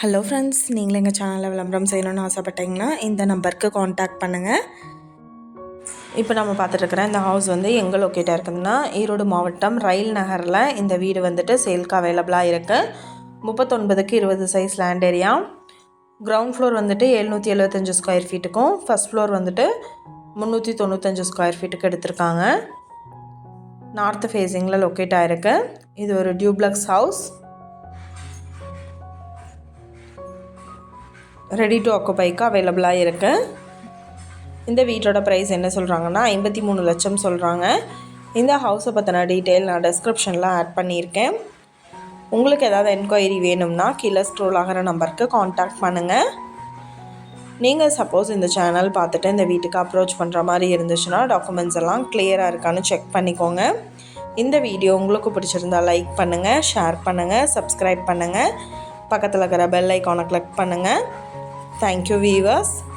Hello friends நீங்களும் எங்கள் சேனலில் விளம்பரம் செய்யணும்னு ஆசைப்பட்டீங்கன்னா இந்த நம்பருக்கு காண்டாக்ட் பண்ணுங்கள் இப்போ நம்ம பார்த்துட்ருக்குற இந்த ஹவுஸ் வந்து எங்கே லொக்கேட்டாக இருக்குதுன்னா ஈரோடு மாவட்டம் ரயில் நகரில் இந்த வீடு வந்துட்டு சேல்க்கு அவைலபிளாக இருக்குது முப்பத்தொன்பதுக்கு இருபது size land area ground floor வந்துட்டு எழுநூற்றி எழுபத்தஞ்சு ஸ்கொயர் ஃபீட்டுக்கும் ஃபஸ்ட் ஃப்ளோர் வந்துட்டு முந்நூற்றி தொண்ணூத்தஞ்சு ஸ்கொயர் ஃபீட்டுக்கு எடுத்திருக்காங்க. நார்த்து ஃபேஸிங்கில் லொக்கேட் ஆகிருக்கு இது ஒரு டியூப்ளக்ஸ் ஹவுஸ் ரெடி டு ஆக்குபைக்கு அவைலபிளாக இருக்குது இந்த வீட்டோட ப்ரைஸ் என்ன சொல்கிறாங்கன்னா ஐம்பத்தி மூணு லட்சம் சொல்கிறாங்க இந்த ஹவுஸை பற்றின டீட்டெயில் நான் டெஸ்கிரிப்ஷனில் ஆட் பண்ணியிருக்கேன். உங்களுக்கு ஏதாவது என்கொயரி வேணும்னா கீழே ஸ்க்ரோல் ஆகிற நம்பருக்கு காண்டாக்ட் பண்ணுங்கள் நீங்கள் சப்போஸ் இந்த சேனல் பார்த்துட்டு இந்த வீட்டுக்கு அப்ரோச் பண்ணுற மாதிரி இருந்துச்சுன்னா டாக்குமெண்ட்ஸ் எல்லாம் கிளியராக இருக்கான்னு செக் பண்ணிக்கோங்க. இந்த வீடியோ உங்களுக்கு பிடிச்சிருந்தா லைக் பண்ணுங்கள் ஷேர் பண்ணுங்கள் சப்ஸ்கிரைப் பண்ணுங்கள் பக்கத்தில் இருக்கிற பெல் ஐக்கானை கிளிக் பண்ணுங்கள் Thank you viewers.